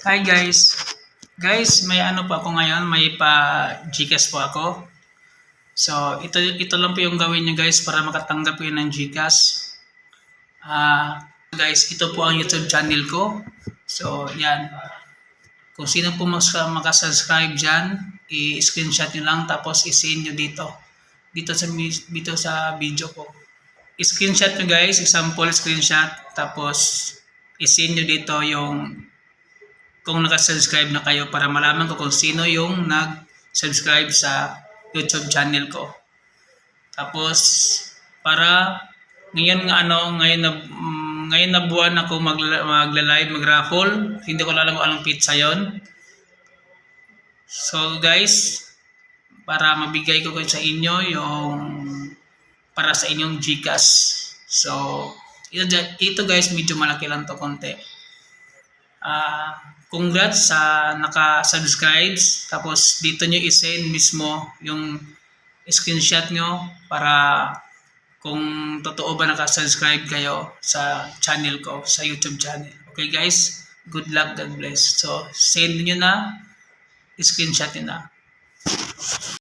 Hi guys. Guys, may ano po ako ngayon, may pa Gcash po ako. So, ito ito lang po yung gawin niyo guys para makatanggap kayo ng Gcash. Ah, guys, ito po ang YouTube channel ko. So, yan. Kung sino po mas makasubscribe diyan, i-screenshot niyo lang tapos i-send niyo dito. Dito sa dito sa video ko. I-screenshot niyo guys, example screenshot tapos i-send niyo dito yung kung nakasubscribe na kayo para malaman ko kung sino yung nag-subscribe sa YouTube channel ko. Tapos para ngayon nga ano, ngayon na mm, ngayon na buwan ako magla- magla-live, mag-raffle. Hindi ko alam kung anong pizza 'yon. So guys, para mabigay ko kayo sa inyo yung para sa inyong GCash. So, ito, ito guys, medyo malaki lang to konti. Ah, congrats sa naka-subscribe. Tapos dito nyo i-send mismo yung screenshot nyo para kung totoo ba naka-subscribe kayo sa channel ko, sa YouTube channel. Okay guys, good luck, God bless. So, send nyo na, screenshot nyo na.